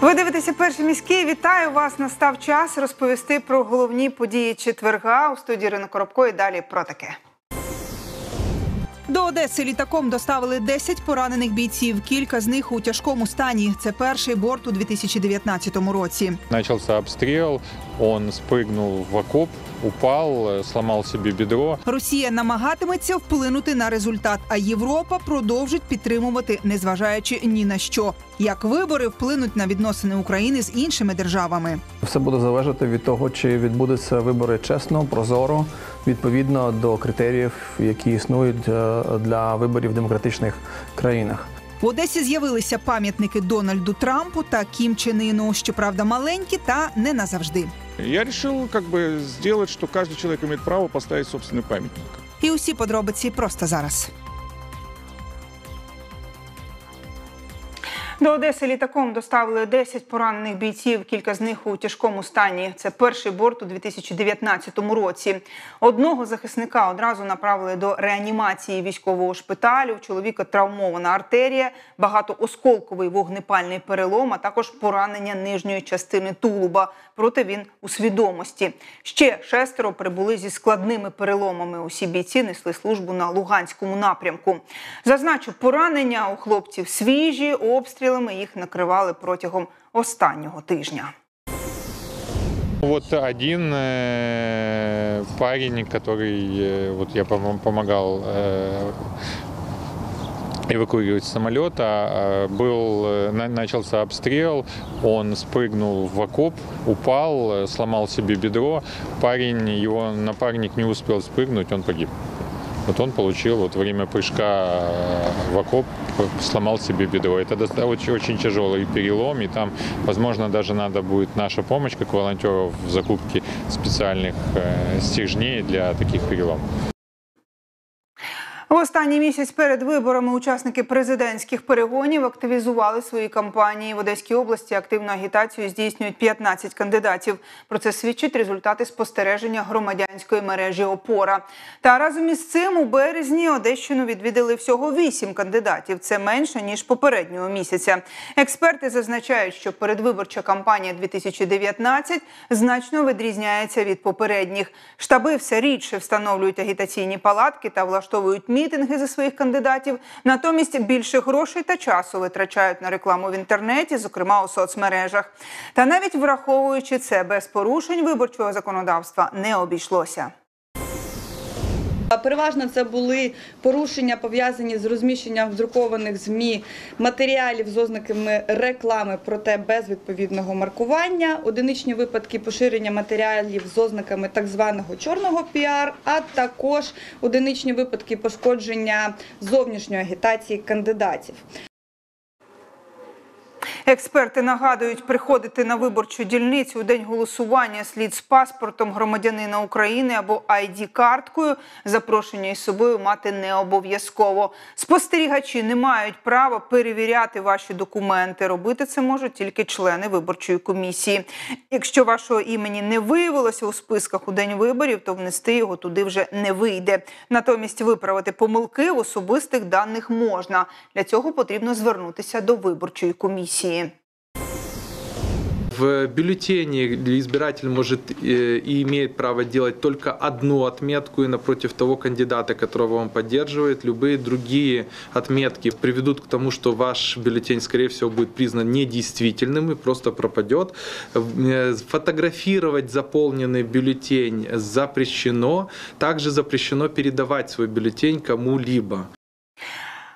Ви дивитеся перший міський. Вітаю вас. Настав час розповісти про головні події четверга у студії Ірина Коробко і далі про таке. До Одеси літаком доставили 10 поранених бійців. Кілька з них у тяжкому стані. Це перший борт у 2019 році. Начался обстріл. он спригнув в окоп, упал, э, сломал себе бедро. Росія намагатиметься вплинути на результат, а Європа продовжить підтримувати, незважаючи ні на що. Як вибори вплинуть на відносини України з іншими державами? Все буде залежати від того, чи відбудуться вибори чесно, прозоро, відповідно до критеріїв, які існують е, для виборів в демократичних країнах. В Одесі з'явилися пам'ятники Дональду Трампу та Кім Чен Іну, щоправда, маленькі та не назавжди. Я решил как бы сделать, что каждый человек имеет право поставить собственный памятник. І усі подробиці просто зараз. До Одеси літаком доставили 10 поранених бійців, кілька з них у тяжкому стані. Це перший борт у 2019 році. Одного захисника одразу направили до реанімації військового шпиталю. Чоловіка травмована артерія, багатоосколковий вогнепальний перелом, а також поранення нижньої частини тулуба. Проте він у свідомості. Ще шестеро прибули зі складними переломами. Усі бійці несли службу на Луганському напрямку. Зазначу, поранення у хлопців свіжі, обстрілами їх накривали протягом останнього тижня. Вот один э, парень, который э, вот я пом- помогал э, эвакуировать с самолета, э, был э, на- начался обстрел, он спрыгнул в окоп, упал, э, сломал себе бедро. Парень, его напарник не успел спрыгнуть, он погиб. Вот он получил вот время прыжка э, в окоп, сломал себе бедро. Это очень, очень тяжелый перелом, и там, возможно, даже надо будет наша помощь, как волонтеров, в закупке специальных э, стержней для таких переломов. В останній місяць перед виборами учасники президентських перегонів активізували свої кампанії. В Одеській області активну агітацію здійснюють 15 кандидатів. Про це свідчать результати спостереження громадянської мережі Опора. Та разом із цим у березні Одещину відвідали всього 8 кандидатів. Це менше ніж попереднього місяця. Експерти зазначають, що передвиборча кампанія 2019 значно відрізняється від попередніх. Штаби все рідше встановлюють агітаційні палатки та влаштовують мітинги за своїх кандидатів. Натомість більше грошей та часу витрачають на рекламу в інтернеті, зокрема у соцмережах. Та навіть враховуючи це без порушень виборчого законодавства не обійшлося. Переважно це були порушення пов'язані з розміщенням друкованих змі матеріалів з ознаками реклами, проте без відповідного маркування, одиничні випадки поширення матеріалів з ознаками так званого чорного піар, а також одиничні випадки пошкодження зовнішньої агітації кандидатів. Експерти нагадують, приходити на виборчу дільницю у день голосування слід з паспортом громадянина України або id карткою Запрошення із собою мати не обов'язково. Спостерігачі не мають права перевіряти ваші документи. Робити це можуть тільки члени виборчої комісії. Якщо вашого імені не виявилося у списках у день виборів, то внести його туди вже не вийде. Натомість виправити помилки в особистих даних можна. Для цього потрібно звернутися до виборчої комісії. В бюллетене избиратель может э, и имеет право делать только одну отметку и напротив того кандидата, которого он поддерживает. Любые другие отметки приведут к тому, что ваш бюллетень, скорее всего, будет признан недействительным и просто пропадет. Э, Фотографировать заполненный бюллетень запрещено. Также запрещено передавать свой бюллетень кому-либо.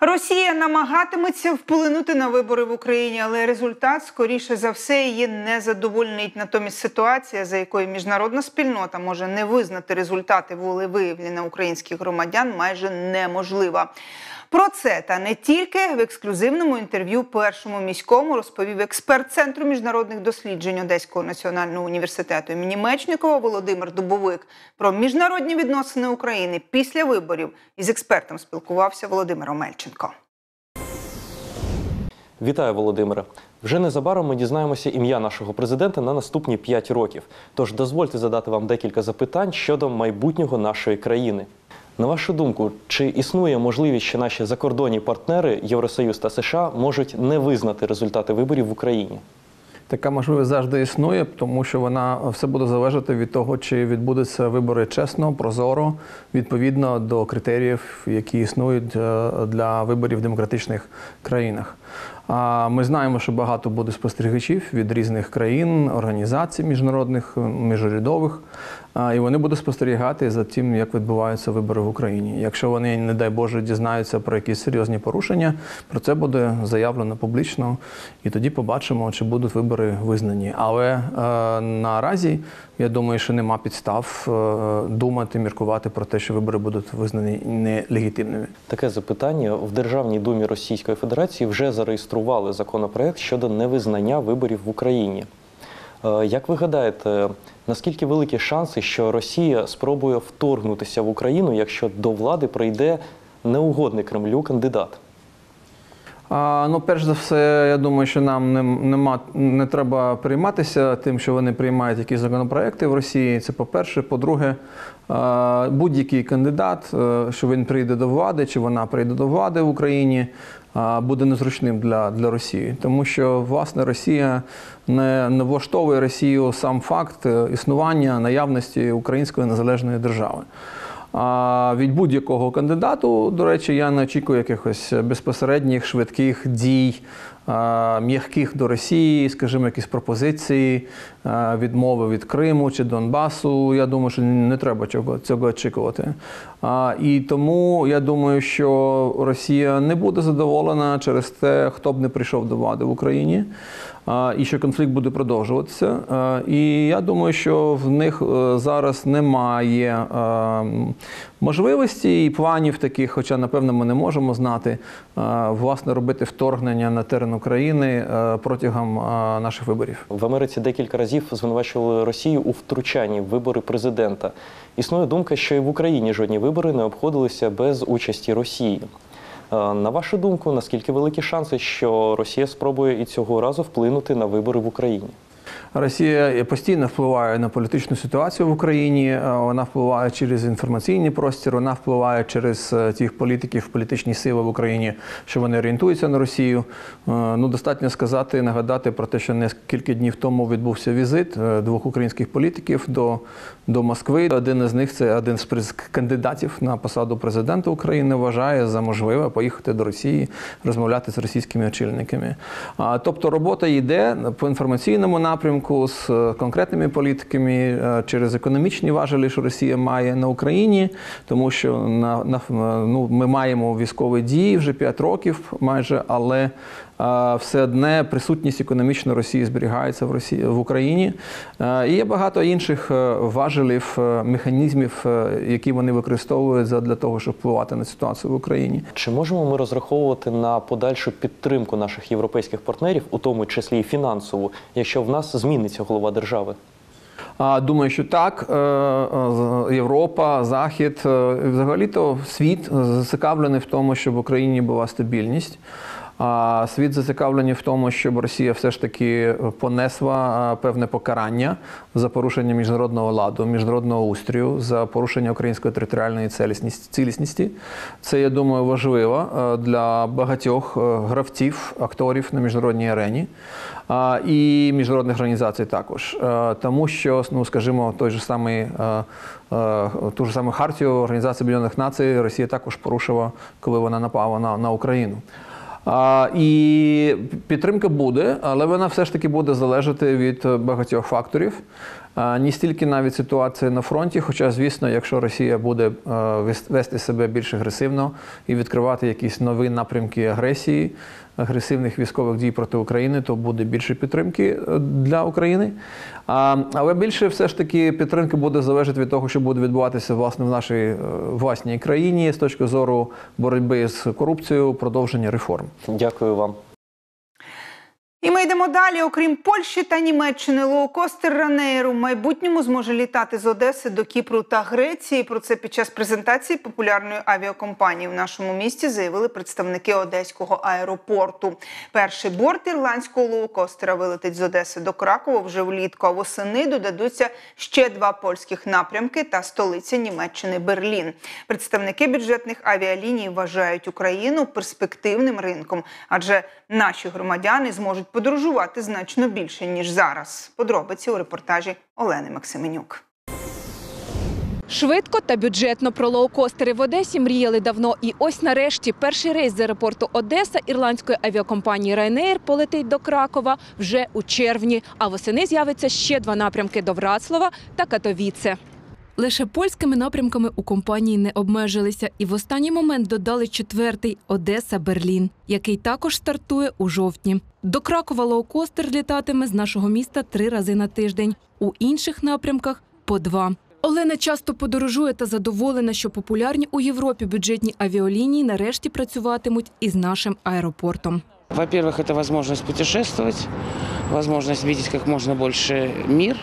Росія намагатиметься вплинути на вибори в Україні, але результат, скоріше за все, її не задовольнить. Натомість ситуація, за якою міжнародна спільнота може не визнати результати волевиявлення українських громадян, майже неможлива. Про це та не тільки в ексклюзивному інтерв'ю першому міському розповів експерт Центру міжнародних досліджень Одеського національного університету імені Мечникова Володимир Дубовик. Про міжнародні відносини України після виборів із експертом спілкувався Володимир Омельченко. Вітаю, Володимире. Вже незабаром ми дізнаємося ім'я нашого президента на наступні 5 років. Тож дозвольте задати вам декілька запитань щодо майбутнього нашої країни. На вашу думку, чи існує можливість, що наші закордонні партнери Євросоюз та США можуть не визнати результати виборів в Україні? Така можливість завжди існує, тому що вона все буде залежати від того, чи відбудуться вибори чесно, прозоро, відповідно до критеріїв, які існують е, для виборів в демократичних країнах. А ми знаємо, що багато буде спостерігачів від різних країн, організацій міжнародних, міжурядових, і вони будуть спостерігати за тим, як відбуваються вибори в Україні. Якщо вони, не дай Боже, дізнаються про якісь серйозні порушення, про це буде заявлено публічно, і тоді побачимо, чи будуть вибори визнані. Але е, наразі я думаю, що нема підстав е, думати, міркувати про те, що вибори будуть визнані нелегітимними. Таке запитання в Державній думі Російської Федерації вже зареєстрували законопроект щодо невизнання виборів в Україні. Е, Як ви гадаєте, наскільки великі шанси, що Росія спробує вторгнутися в Україну, якщо до влади прийде неугодний Кремлю кандидат? Ну, перш за все, я думаю, що нам не, нема, не треба прийматися тим, що вони приймають якісь законопроекти в Росії. Це по-перше. По-друге, будь-який кандидат, е, що він прийде до влади, чи вона прийде до влади в Україні, буде незручним для, для Росії. Тому що, власне, Росія не, не влаштовує Росію сам факт е, існування наявності української незалежної держави. А від будь-якого кандидату, до речі, я не очікую якихось безпосередніх швидких дій, м'яких до Росії, скажімо, якісь пропозиції, відмови від Криму чи Донбасу. Я думаю, що не треба цього, цього очікувати. І тому я думаю, що Росія не буде задоволена через те, хто б не прийшов до влади в Україні. І що конфлікт буде продовжуватися. І я думаю, що в них е, зараз немає е, можливості і планів таких, хоча, напевно, ми не можемо знати, е, власне, робити вторгнення на терен України е, протягом е, наших виборів. В Америці декілька разів звинувачували Росію у втручанні в вибори президента. Існує думка, що і в Україні жодні вибори не обходилися без участі Росії. Е, На вашу думку, наскільки великі шанси, що Росія спробує і цього разу вплинути на вибори в Україні? Росія постійно впливає на політичну ситуацію в Україні. е, Вона впливає через інформаційний простір, вона впливає через е, тих політиків, політичні сили в Україні, що вони орієнтуються на Росію. Е, Ну достатньо сказати, нагадати про те, що кілька днів тому відбувся візит двох українських політиків до, до Москви. Один із них це один з кандидатів на посаду президента України. Вважає за можливе поїхати до Росії, розмовляти з російськими очільниками. Тобто робота йде по інформаційному напрямку з е, конкретними політиками е, через економічні важелі, що Росія має на Україні, тому що на, на ну, ми маємо військові дії вже 5 років майже, але е, все одне присутність економічної Росії зберігається в Росії в Україні. І є багато інших е, важелів, е, механізмів, е, які вони використовують для того, щоб впливати на ситуацію в Україні. Чи можемо ми розраховувати на подальшу підтримку наших європейських партнерів, у тому числі і фінансову, якщо в нас зміниться голова держави? Думаю, що так. Європа, Захід, взагалі-то світ зацікавлений в тому, щоб в Україні була стабільність. А світ зацікавлений в тому, щоб Росія все ж таки понесла е, певне покарання за порушення міжнародного ладу, міжнародного устрою, за порушення української територіальної цілісності. Це, я думаю, важливо е, для багатьох е, гравців, акторів на міжнародній арені і міжнародних організацій також. Е, Тому що, ну скажімо, той же самий е, е, ту ж саму хартію Організації Об'єднаних Націй Росія також порушила, коли вона напала на, на Україну. І підтримка буде, але вона все ж таки буде залежати від багатьох факторів. Не стільки навіть ситуації на фронті, хоча, звісно, якщо Росія буде е, вести себе більш агресивно і відкривати якісь нові напрямки агресії, агресивних військових дій проти України, то буде більше підтримки е, для України. Але більше все ж таки підтримка буде залежати від того, що буде відбуватися власне в нашій е, власній країні з точки зору боротьби з корупцією, продовження реформ. Дякую вам. І ми йдемо далі. Окрім Польщі та Німеччини, лоукостер Ранейр у майбутньому зможе літати з Одеси до Кіпру та Греції. Про це під час презентації популярної авіакомпанії в нашому місті заявили представники одеського аеропорту. Перший борт ірландського лоукостера вилетить з Одеси до Кракова вже влітку. А восени додадуться ще два польських напрямки та столиця Німеччини Берлін. Представники бюджетних авіаліній вважають Україну перспективним ринком, адже наші громадяни зможуть подорожувати значно більше ніж зараз. Подробиці у репортажі Олени Максименюк. Швидко та бюджетно про лоукостери в Одесі мріяли давно. І ось нарешті перший рейс з аеропорту Одеса ірландської авіакомпанії Ryanair полетить до Кракова вже у червні. А восени з'явиться ще два напрямки до Врацлава та Катовіце. Лише польськими напрямками у компанії не обмежилися і в останній момент додали четвертий Одеса-Берлін, який також стартує у жовтні. До Кракова лоукостер літатиме з нашого міста три рази на тиждень, у інших напрямках по два. Олена часто подорожує та задоволена, що популярні у Європі бюджетні авіалінії нарешті працюватимуть із нашим аеропортом. Во-первых, это возможность путешествовать, возможность видеть как можно больше мир,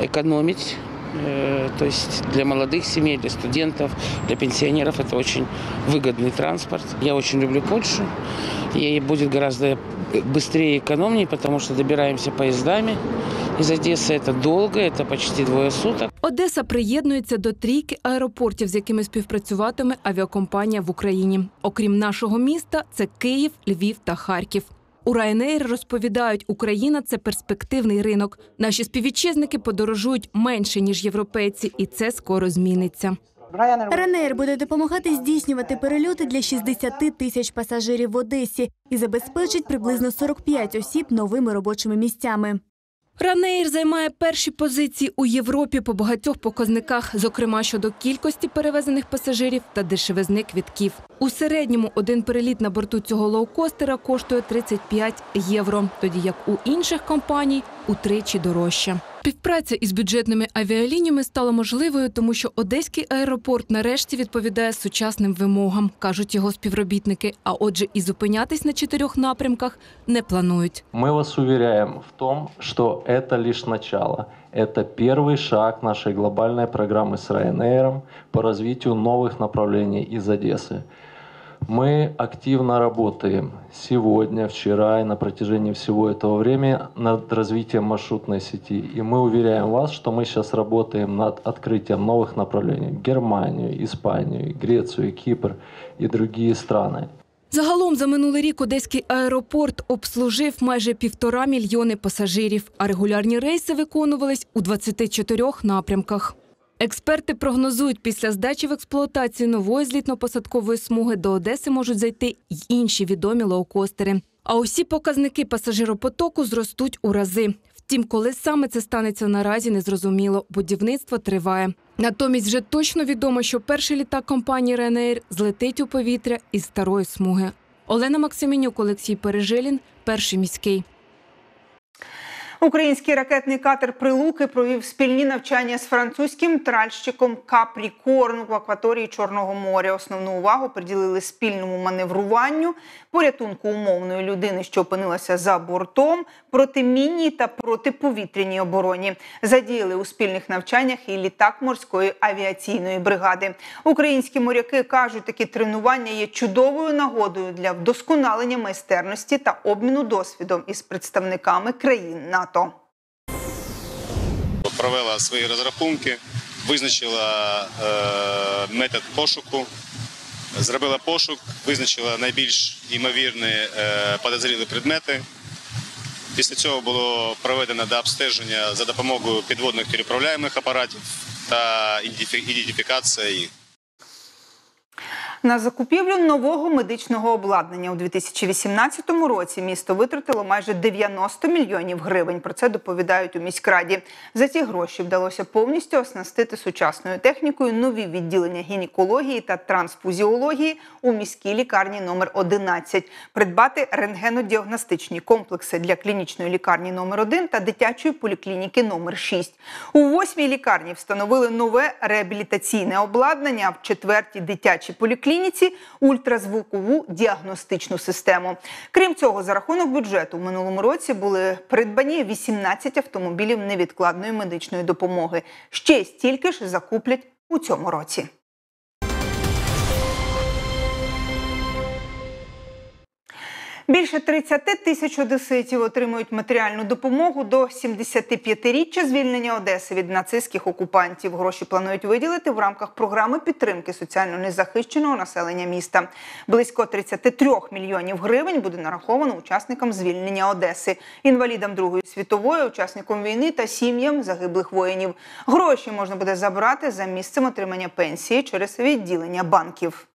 экономить. Э, То есть для молодых семей, для студентов, для пенсионеров это очень выгодный транспорт. Я очень люблю Польшу. Ей будет гораздо быстрее и экономнее, потому что добираемся поездами. Из Одессы это долго, это почти двое суток. Одеса приєднується до трійки аеропортів, з якими співпрацюватиме авіакомпанія в Україні. Окрім нашого міста, це Київ, Львів та Харків. У Ryanair розповідають, Україна це перспективний ринок. Наші співвітчизники подорожують менше ніж європейці, і це скоро зміниться. Ryanair буде допомагати здійснювати перельоти для 60 тисяч пасажирів в Одесі і забезпечить приблизно 45 осіб новими робочими місцями. Ryanair займає перші позиції у Європі по багатьох показниках, зокрема щодо кількості перевезених пасажирів та дешевизни квітків. У середньому один переліт на борту цього лоукостера коштує 35 євро, тоді як у інших компаній утричі дорожче. Співпраця із бюджетними авіалініями стала можливою, тому що одеський аеропорт нарешті відповідає сучасним вимогам, кажуть його співробітники. А отже, і зупинятись на чотирьох напрямках не планують. Мы вас уверяем в том, что это лишь начало. Это первый шаг нашей глобальной программы с Ryanair по развитию новых направлений из Одессы. Мы активно работаем сегодня, вчера и на протяжении всего этого времени над развитием маршрутной сети. И мы уверяем вас, что мы сейчас работаем над открытием новых направлений в Германию, Испанию, Грецию, Кипр и другие страны. Загалом за минулий рік одеський аеропорт обслужив майже півтора мільйони пасажирів, а регулярні рейси виконувались у 24 напрямках. Експерти прогнозують, після здачі в експлуатацію нової злітно-посадкової смуги до Одеси можуть зайти й інші відомі лоукостери. А усі показники пасажиропотоку зростуть у рази. Втім, коли саме це станеться наразі, незрозуміло. Будівництво триває. Натомість вже точно відомо, що перший літак компанії Ryanair злетить у повітря із старої смуги. Олена Максименюк, Олексій Пережилін, перший міський. Український ракетний катер Прилуки провів спільні навчання з французьким тральщиком Капрікорн в акваторії Чорного моря. Основну увагу приділили спільному маневруванню, порятунку умовної людини, що опинилася за бортом, протимінній та протиповітряній обороні. Задіяли у спільних навчаннях і літак морської авіаційної бригади. Українські моряки кажуть, такі тренування є чудовою нагодою для вдосконалення майстерності та обміну досвідом із представниками країн НАТО. Провела свої розрахунки, визначила е, метод пошуку, зробила пошук, визначила найбільш ймовірні е, подозрілі предмети. Після цього було проведено дообстеження за допомогою підводних телеуправляємих апаратів та ідентифікація їх. На закупівлю нового медичного обладнання у 2018 році місто витратило майже 90 мільйонів гривень. Про це доповідають у міськраді. За ці гроші вдалося повністю оснастити сучасною технікою нові відділення гінекології та трансфузіології у міській лікарні номер 11 придбати рентгенодіагностичні комплекси для клінічної лікарні номер 1 та дитячої поліклініки номер 6 У восьмій лікарні встановили нове реабілітаційне обладнання, а в четвертій дитячій поліклініці ультразвукову діагностичну систему. Крім цього, за рахунок бюджету в минулому році були придбані 18 автомобілів невідкладної медичної допомоги. Ще стільки ж закуплять у цьому році. Більше 30 тисяч одеситів отримують матеріальну допомогу до 75-річчя звільнення Одеси від нацистських окупантів. Гроші планують виділити в рамках програми підтримки соціально незахищеного населення міста. Близько 33 мільйонів гривень буде нараховано учасникам звільнення Одеси, інвалідам Другої світової, учасникам війни та сім'ям загиблих воїнів. Гроші можна буде забрати за місцем отримання пенсії через відділення банків.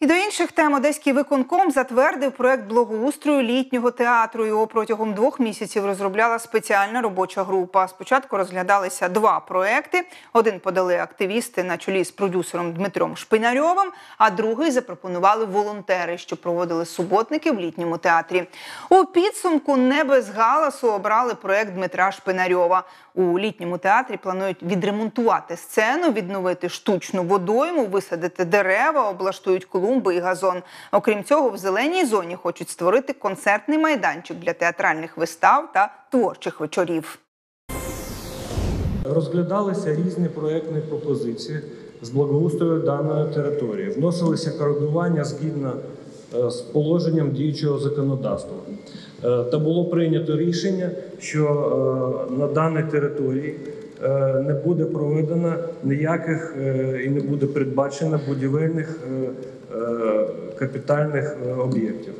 І до інших тем Одеський виконком затвердив проект благоустрою літнього театру. Його протягом двох місяців розробляла спеціальна робоча група. Спочатку розглядалися два проекти. Один подали активісти на чолі з продюсером Дмитром Шпинарьовим, а другий запропонували волонтери, що проводили суботники в літньому театрі. У підсумку не без галасу обрали проект Дмитра Шпинарьова. У літньому театрі планують відремонтувати сцену, відновити штучну водойму, висадити дерева, облаштують клумби і газон. Окрім цього, в зеленій зоні хочуть створити концертний майданчик для театральних вистав та творчих вечорів. Розглядалися різні проектні пропозиції з благоустрою даної території. Вносилися коригування згідно е, з положенням діючого законодавства. Е, Та було прийнято рішення, що е, на даній території не буде проведено ніяких і не буде передбачено будівельних капітальних е, об'єктів.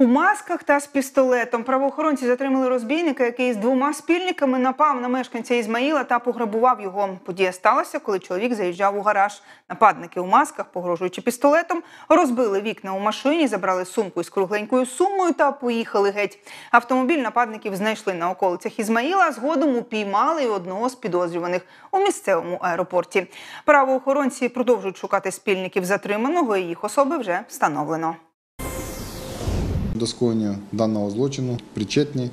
У масках та з пістолетом правоохоронці затримали розбійника, який з двома спільниками напав на мешканця Ізмаїла та пограбував його. Подія сталася, коли чоловік заїжджав у гараж. Нападники у масках, погрожуючи пістолетом, розбили вікна у машині, забрали сумку із кругленькою сумою та поїхали геть. Автомобіль нападників знайшли на околицях Ізмаїла. Згодом упіймали одного з підозрюваних у місцевому аеропорті. Правоохоронці продовжують шукати спільників затриманого. і Їх особи вже встановлено. До скоєння даного злочину причетні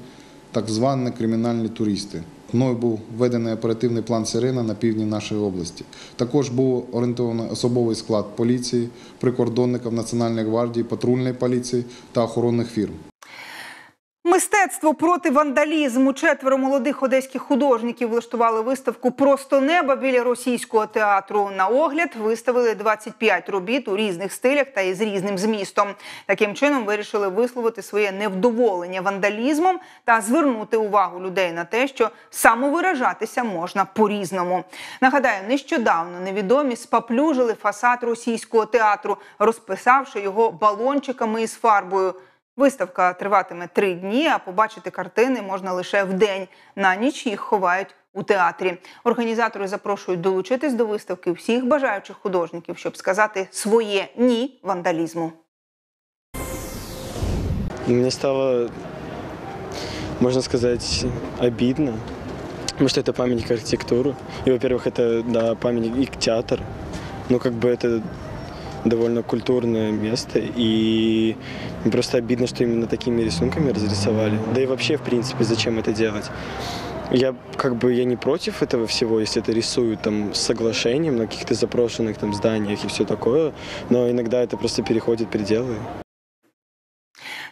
так звані кримінальні туристи. Мною був введений оперативний план «Сирена» на півдні нашої області. Також був орієнтований особовий склад поліції, прикордонників Національної гвардії, патрульної поліції та охоронних фірм. Мистецтво проти вандалізму. Четверо молодих одеських художників влаштували виставку Просто неба біля російського театру. На огляд виставили 25 робіт у різних стилях та із різним змістом. Таким чином вирішили висловити своє невдоволення вандалізмом та звернути увагу людей на те, що самовиражатися можна по-різному. Нагадаю, нещодавно невідомі спаплюжили фасад російського театру, розписавши його балончиками із фарбою. Виставка триватиме три дні, а побачити картини можна лише в день. На ніч їх ховають у театрі. Організатори запрошують долучитись до виставки всіх бажаючих художників, щоб сказати своє ні вандалізму. Мне стало, можно сказать, обидно, потому что это памятник архитектуры. И, во-первых, это, да, памятник и театр. Ну, как бы это Довольно культурное место, и просто обидно, что именно такими рисунками разрисовали. Да и вообще, в принципе, зачем это делать? Я как бы я не против этого всего, если это рисуют там с соглашением на каких-то запрошенных там зданиях и все такое, но иногда это просто переходит пределы.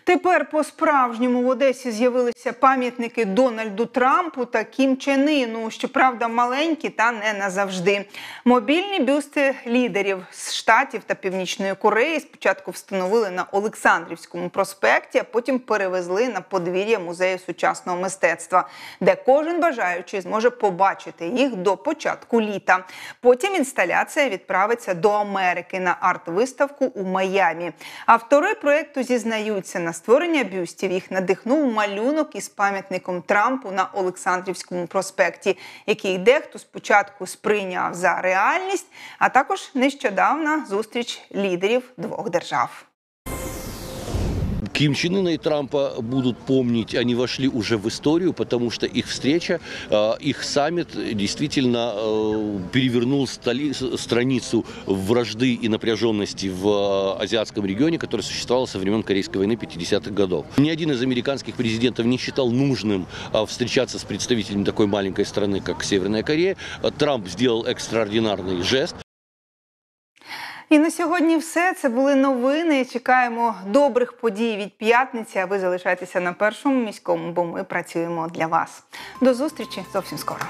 Тепер по-справжньому в Одесі з'явилися пам'ятники Дональду Трампу та Кім Чен Іну, щоправда, маленькі та не назавжди. Мобільні бюсти лідерів з штатів та Північної Кореї спочатку встановили на Олександрівському проспекті, а потім перевезли на подвір'я музею сучасного мистецтва, де кожен бажаючий зможе побачити їх до початку літа. Потім інсталяція відправиться до Америки на арт-виставку у Майамі. Автори проекту зізнаються на створення бюстів їх надихнув малюнок із пам'ятником Трампу на Олександрівському проспекті, який дехто спочатку сприйняв за реальність, а також нещодавна зустріч лідерів двох держав. Ким Чен Ына и Трампа будут помнить, они вошли уже в историю, потому что их встреча, э, их саммит действительно э, перевернул страницу вражды и напряженности в э, азиатском регионе, которая существовала со времен Корейской войны 50-х годов. Ни один из американских президентов не считал нужным встречаться с представителями такой маленькой страны, как Северная Корея. Трамп сделал экстраординарный жест, І на сьогодні все. Це були новини. Чекаємо добрих подій від п'ятниці. А ви залишайтеся на першому міському, бо ми працюємо для вас. До зустрічі зовсім скоро.